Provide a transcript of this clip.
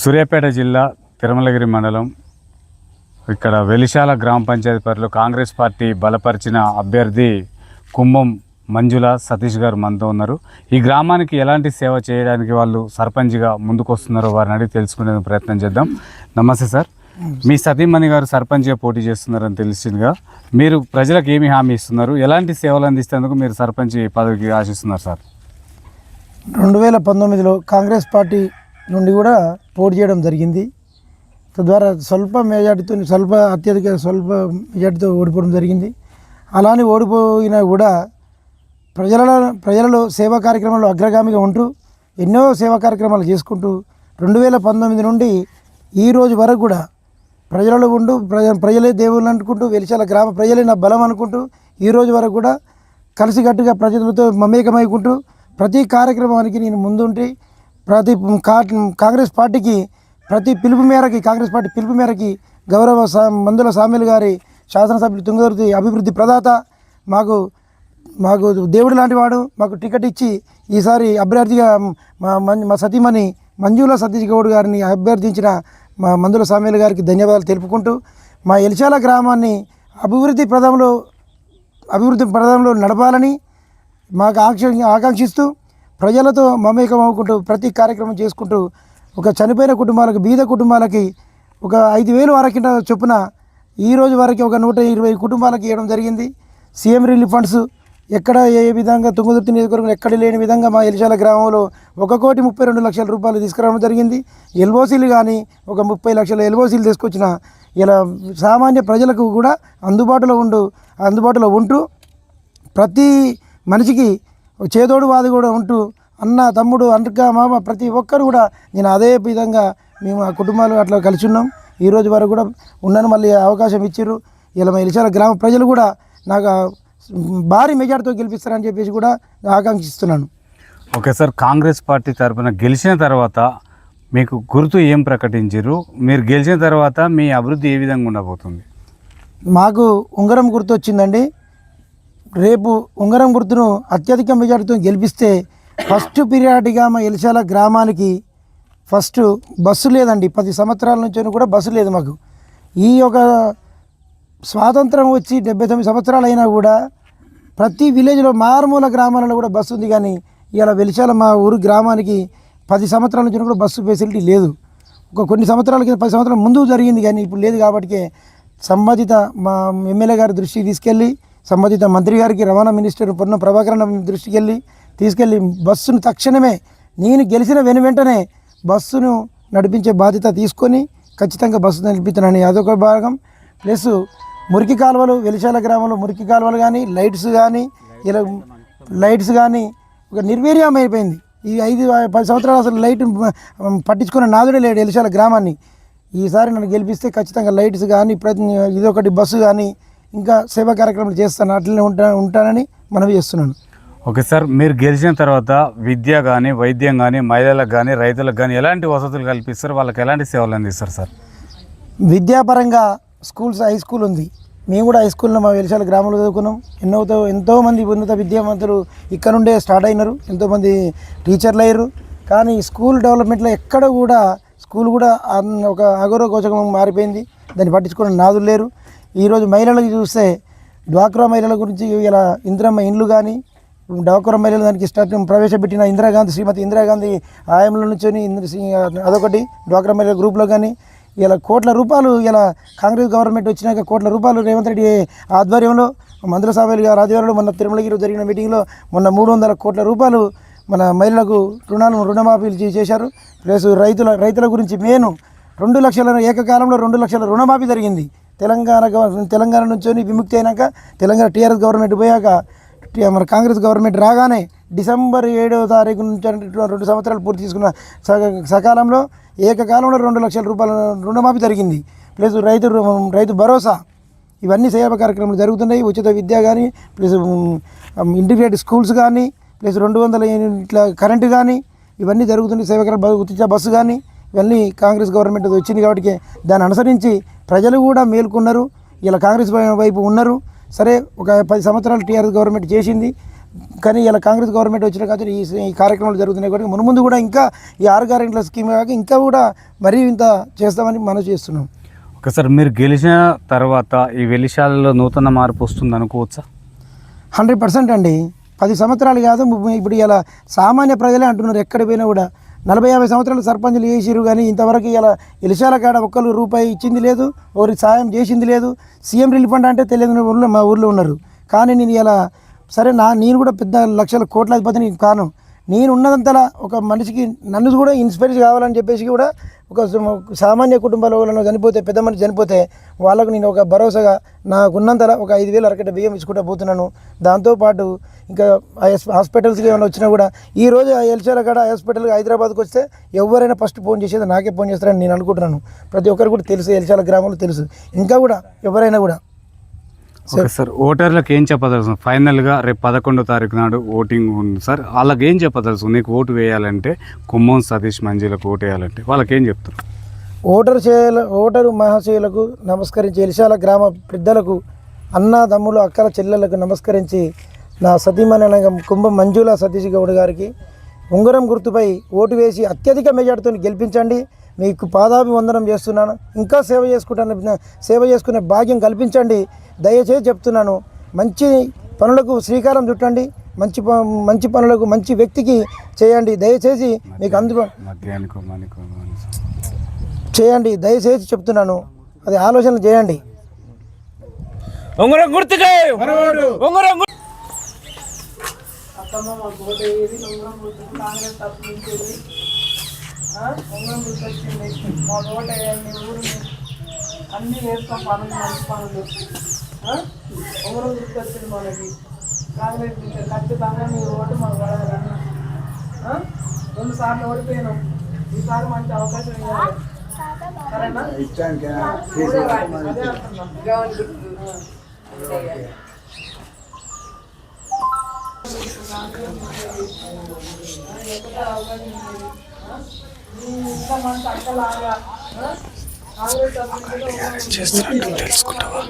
సూర్యాపేట జిల్లా తిరుమలగిరి మండలం. ఇక్కడ వెలిశాల గ్రామ పంచాయతీ పరిధిలో కాంగ్రెస్ పార్టీ బలపరిచిన అభ్యర్థి కుంభం మంజుల సతీష్ గారు మనతో ఉన్నారు. ఈ గ్రామానికి ఎలాంటి సేవ చేయడానికి వాళ్ళు సర్పంచ్గా ముందుకొస్తున్నారో వారిని అడిగి తెలుసుకునే ప్రయత్నం చేద్దాం. నమస్తే సార్. మీ సతీమణి గారు సర్పంచ్గా పోటీ చేస్తున్నారని తెలిసిందిగా. మీరు ప్రజలకు ఏమి హామీ ఇస్తున్నారు? ఎలాంటి సేవలు అందిస్తేందుకు మీరు సర్పంచ్ పదవికి ఆశిస్తున్నారు సార్? రెండు వేల పంతొమ్మిదిలో కాంగ్రెస్ పార్టీ నుండి కూడా పోటీ చేయడం జరిగింది. తద్వారా స్వల్ప మెజార్టీతో స్వల్ప అత్యధిక స్వల్ప మెజార్టీతో ఓడిపోవడం జరిగింది. అలానే ఓడిపోయినా కూడా ప్రజల ప్రజలలో సేవా కార్యక్రమాల్లో అగ్రగామిగా ఉంటూ ఎన్నో సేవా కార్యక్రమాలు చేసుకుంటూ రెండు వేల పంతొమ్మిది నుండి ఈ రోజు వరకు కూడా ప్రజలలో ఉంటూ ప్రజ ప్రజలే దేవుళ్ళు అనుకుంటూ వెలిచాల గ్రామ ప్రజలే నా బలం అనుకుంటూ ఈ రోజు వరకు కూడా కలిసికట్టుగా ప్రజలతో మమేకమైకుంటూ ప్రతి కార్యక్రమానికి నేను ముందుంటే ప్రతి కా కాంగ్రెస్ పార్టీకి ప్రతి పిలుపు మేరకి కాంగ్రెస్ పార్టీ పిలుపు మేరకి గౌరవ సా మందుల సామ్యులు గారి శాసనసభ్యులు తుంగతుర్తి అభివృద్ధి ప్రదాత మాకు మాకు దేవుడు లాంటి వాడు మాకు టికెట్ ఇచ్చి ఈసారి అభ్యర్థిగా మా మం- మా సతీమణి మంజుల సతీష్ గౌడ్ గారిని అభ్యర్థించిన మా మందుల సామ్యులు గారికి ధన్యవాదాలు తెలుపుకుంటూ మా ఎలిచాల గ్రామాన్ని అభివృద్ధి ప్రదంలో అభివృద్ధి ప్రదంలో నడపాలని మాకు ఆక్ష ఆకాంక్షిస్తూ ప్రజలతో మమేకమవుకుంటూ ప్రతి కార్యక్రమం చేసుకుంటూ ఒక చనిపోయిన కుటుంబాలకు బీద కుటుంబాలకి ఒక ఐదు వేలు వరకు చొప్పున ఈ రోజు వరకు ఒక నూట ఇరవై కుటుంబాలకు ఇవ్వడం జరిగింది. సీఎం రిలీఫ్ ఫండ్స్ ఎక్కడ ఏ విధంగా తుంగదుర్తి నియోజకవర్గంలో ఎక్కడ లేని విధంగా మా ఎలిశాల గ్రామంలో ఒక కోటి ముప్పై రెండు లక్షల రూపాయలు తీసుకురావడం జరిగింది. ఎల్ఓసీలు కానీ ఒక ముప్పై లక్షల ఎల్ఓసీలు తీసుకొచ్చిన ఇలా సామాన్య ప్రజలకు కూడా అందుబాటులో ఉండు అందుబాటులో ఉంటూ ప్రతి మనిషికి చేదోడు వాది కూడా ఉంటూ అన్న తమ్ముడు అంటక మామ ప్రతి ఒక్కరు కూడా నేను అదే విధంగా మేము ఆ కుటుంబాలు అట్లా కలిసి ఉన్నాం. ఈ రోజు వరకు కూడా ఉన్నాను మళ్ళీ అవకాశం ఇచ్చిర్రు. ఇలా మా ఇలిచాల గ్రామ ప్రజలు కూడా నాకు భారీ మెజార్టీతో గెలిపిస్తారని చెప్పేసి కూడా ఆకాంక్షిస్తున్నాను. ఓకే సార్ కాంగ్రెస్ పార్టీ తరఫున గెలిచిన తర్వాత మీకు గుర్తు ఏం ప్రకటించారు మీరు గెలిచిన తర్వాత మీ అభివృద్ధి ఏ విధంగా ఉండబోతుంది? మాకు ఉంగరం గుర్తు వచ్చిందండి రేపు ఉంగరం గుర్తును అత్యధిక మెజార్టీతో గెలిపిస్తే ఫస్ట్ పీరియాడిగా మా ఎలిశాల గ్రామానికి ఫస్ట్ బస్సు లేదండి. పది సంవత్సరాల నుంచి కూడా బస్సు లేదు మాకు. ఈ యొక్క స్వాతంత్రం వచ్చి డెబ్బై తొమ్మిది సంవత్సరాలు అయినా కూడా ప్రతి విలేజ్లో మారుమూల గ్రామాలలో కూడా బస్సు ఉంది కానీ ఇలా వెలిశాల మా ఊరు గ్రామానికి పది సంవత్సరాల నుంచి కూడా బస్సు ఫెసిలిటీ లేదు. ఒక కొన్ని సంవత్సరాల కింద పది సంవత్సరాల ముందు జరిగింది కానీ ఇప్పుడు లేదు కాబట్టి సంబంధిత మా ఎమ్మెల్యే గారి దృష్టికి తీసుకెళ్ళి సంబంధిత మంత్రి గారికి రవాణా మినిస్టర్ పొన్న ప్రభాకరణ దృష్టికి వెళ్ళి తీసుకెళ్ళి బస్సును తక్షణమే నేను గెలిచిన వెను వెంటనే బస్సును నడిపించే బాధ్యత తీసుకొని ఖచ్చితంగా బస్సు నడిపిస్తున్నాను అదొక భాగం. ప్లస్ మురికి కాలువలు వెలిశాల గ్రామంలో మురికి కాలువలు కానీ లైట్స్ కానీ ఇలా లైట్స్ కానీ ఒక నిర్వీర్యం అయిపోయింది. ఈ ఐదు పది సంవత్సరాలు అసలు లైట్ పట్టించుకున్న నాదుడే లేడు ఎలిశాల గ్రామాన్ని. ఈసారి నన్ను గెలిపిస్తే ఖచ్చితంగా లైట్స్ కానీ ప్రతి ఇదొకటి బస్సు కానీ ఇంకా సేవా కార్యక్రమాలు చేస్తాను అట్లనే ఉంటా ఉంటానని మనవి చేస్తున్నాను. ఓకే సార్ మీరు గెలిచిన తర్వాత విద్య కానీ వైద్యం కానీ మహిళలకు కానీ రైతులకు కానీ ఎలాంటి వసతులు కల్పిస్తారు? వాళ్ళకి ఎలాంటి సేవలు అందిస్తారు సార్? విద్యాపరంగా స్కూల్స్ హై స్కూల్ ఉంది. మేము కూడా హై స్కూల్లో మా వెలిశాల గ్రామంలో చదువుకున్నాం. ఎన్నో ఎంతోమంది ఉన్నత విద్యావంతులు ఇక్కడ నుండే స్టార్ట్ అయినారు. ఎంతోమంది టీచర్లు అయ్యారు. కానీ స్కూల్ డెవలప్మెంట్లో ఎక్కడ కూడా స్కూల్ కూడా ఒక అగౌరవగోచకం మారిపోయింది. దాన్ని పట్టించుకున్న నాదులు లేరు. ఈరోజు మహిళలకు చూస్తే డ్వాక్రా మహిళల గురించి ఇలా ఇందిరమ్మ ఇండ్లు కానీ డ్వాక్రా మహిళల దానికి స్టార్ట్ ప్రవేశపెట్టిన ఇందిరాగాంధీ శ్రీమతి ఇందిరాగాంధీ ఆయంలో నుంచొని ఇంద్ర అదొకటి. డ్వాక్రా మహిళల గ్రూప్లో కానీ ఇలా కోట్ల రూపాయలు ఇలా కాంగ్రెస్ గవర్నమెంట్ వచ్చినాక కోట్ల రూపాయలు రేవంత్ రెడ్డి ఆధ్వర్యంలో మంత్రుల సాబేలు గారి ఆధ్వర్యంలో మొన్న తిరుమలగిరి జరిగిన మీటింగ్లో మొన్న మూడు వందల కోట్ల రూపాయలు మన మహిళలకు రుణాలను రుణమాఫీలు చేశారు. ప్లస్ రైతుల రైతుల గురించి మేను రెండు లక్షల ఏకకాలంలో రెండు లక్షల రుణమాఫీ జరిగింది. తెలంగాణ తెలంగాణ నుంచి విముక్తి అయినాక తెలంగాణ టీఆర్ఎస్ గవర్నమెంట్ పోయాక టీ- మన కాంగ్రెస్ గవర్నమెంట్ రాగానే డిసెంబర్ ఏడవ తారీఖు నుంచి రెండు సంవత్సరాలు పూర్తి చేసుకున్న సకాలంలో ఏకకాలంలో రెండు లక్షల రూపాయల రుణమాఫీ జరిగింది. ప్లస్ రైతు రైతు భరోసా ఇవన్నీ సేవా కార్యక్రమాలు జరుగుతున్నాయి. ఉచిత విద్య కానీ ప్లస్ ఇంటిగ్రేటెడ్ స్కూల్స్ కానీ ప్లస్ రెండు వందల ఇట్లా కరెంటు కానీ ఇవన్నీ జరుగుతున్నాయి. సేవా కార్యక్రమాలు ఉచిత బస్సు కానీ ఇవన్నీ కాంగ్రెస్ గవర్నమెంట్ వచ్చింది కాబట్టి దాన్ని అనుసరించి ప్రజలు కూడా మేల్కొన్నారు. ఇలా కాంగ్రెస్ వైపు ఉన్నారు. సరే ఒక పది సంవత్సరాలు టీఆర్ఎస్ గవర్నమెంట్ చేసింది. కానీ ఇలా కాంగ్రెస్ గవర్నమెంట్ వచ్చిన కాబట్టి ఈ ఈ కార్యక్రమాలు జరుగుతున్నాయి కాబట్టి మునుముందు కూడా ఇంకా ఈ ఆరు గ్యారెంట్ల స్కీమ్ కాక ఇంకా కూడా మరీ ఇంత చేస్తామని మనం చేస్తున్నాం. ఒకసారి మీరు గెలిచిన తర్వాత ఈ వెలిశాలలో నూతన మార్పు వస్తుంది అనుకోవచ్చా? హండ్రెడ్ పర్సెంట్ అండి. పది సంవత్సరాలు కాదు ఇప్పుడు ఇలా సామాన్య ప్రజలే అంటున్నారు ఎక్కడ పోయినా కూడా. నలభై యాభై సంవత్సరాలు సర్పంచులు చేసిరు కానీ ఇంతవరకు ఇలా ఇలిశాల కాడ ఒక్కరు రూపాయి ఇచ్చింది లేదు ఒకరికి సాయం చేసింది లేదు. సీఎం రిలీఫ్ ఫండ్ అంటే తెలియదు ఊళ్ళో మా ఊర్లో ఉన్నారు. కానీ నేను ఇలా సరే నా నేను కూడా పెద్ద లక్షల కోట్లాధిపతిని కాను. నేనున్నదంతలా ఒక మనిషికి నన్ను కూడా ఇన్స్పైర్ కావాలని చెప్పేసి కూడా ఒక సామాన్య కుటుంబాల వాళ్ళను చనిపోతే పెద్ద మనిషి చనిపోతే వాళ్ళకు నేను ఒక భరోసాగా నాకున్నంతలా ఒక ఐదు వేలు అరకట బియ్యం ఇచ్చుకుంటా పోతున్నాను. దాంతోపాటు ఇంకా ఆ హాస్పిటల్స్కి ఏమైనా వచ్చినా కూడా ఈ రోజు ఆ ఎల్చాల కాడ హాస్పిటల్కి హైదరాబాద్కి వస్తే ఎవరైనా ఫస్ట్ ఫోన్ చేసేది నాకే ఫోన్ చేస్తారని నేను అనుకుంటున్నాను. ప్రతి ఒక్కరు కూడా తెలుసు ఎల్చాల గ్రామంలో తెలుసు. ఇంకా కూడా ఎవరైనా కూడా ఓకే సార్ ఓటర్లకు ఏం చెప్పదలుచుకున్నారు ఫైనల్గా రేపు పదకొండో తారీఖు నాడు ఓటింగ్ ఉంది సార్. వాళ్ళకి ఏం చెప్పదలుచు నీకు ఓటు వేయాలంటే కుమ్మం సతీష్ మంజీలకు ఓటు వేయాలంటే వాళ్ళకి ఏం చెప్తారు? ఓటరు చేయల ఓటరు మహాశయులకు నమస్కరించి ఎలిశాల గ్రామ పెద్దలకు అన్న తమ్ములు అక్కల చెల్లెలకు నమస్కరించి నా సతీమణి అనగా కుంభం మంజుల సతీష్ గౌడ్ గారికి ఉంగరం గుర్తుపై ఓటు వేసి అత్యధిక మెజార్టీతో గెలిపించండి. మీకు పాదాభివందనం చేస్తున్నాను. ఇంకా సేవ చేసుకుంటాను. సేవ చేసుకునే భాగ్యం కల్పించండి. దయచేసి చెప్తున్నాను. మంచి పనులకు శ్రీకారం చుట్టండి. మంచి ప- మంచి పనులకు మంచి వ్యక్తికి చేయండి. దయచేసి మీకు అందుబా మనకు చేయండి. దయచేసి చెప్తున్నాను. అది ఆలోచన చేయండి. ఉంగరం ఉంగరం గుర్తు అన్ని వేస్తాం పనులు మంచి పనులు ఆ? గుర్తొచ్చింది మనకి కాంగ్రెస్ ఖచ్చితంగా మీ ఓటు మాకు పడాలి రెండు సార్లు ఓడిపోయినాం ఈసారి మంచి అవకాశం ఇవ్వాలి సరేనా అదే అంటున్నాం. చేస్తున్నట్టు తెలుసుకుంటావా?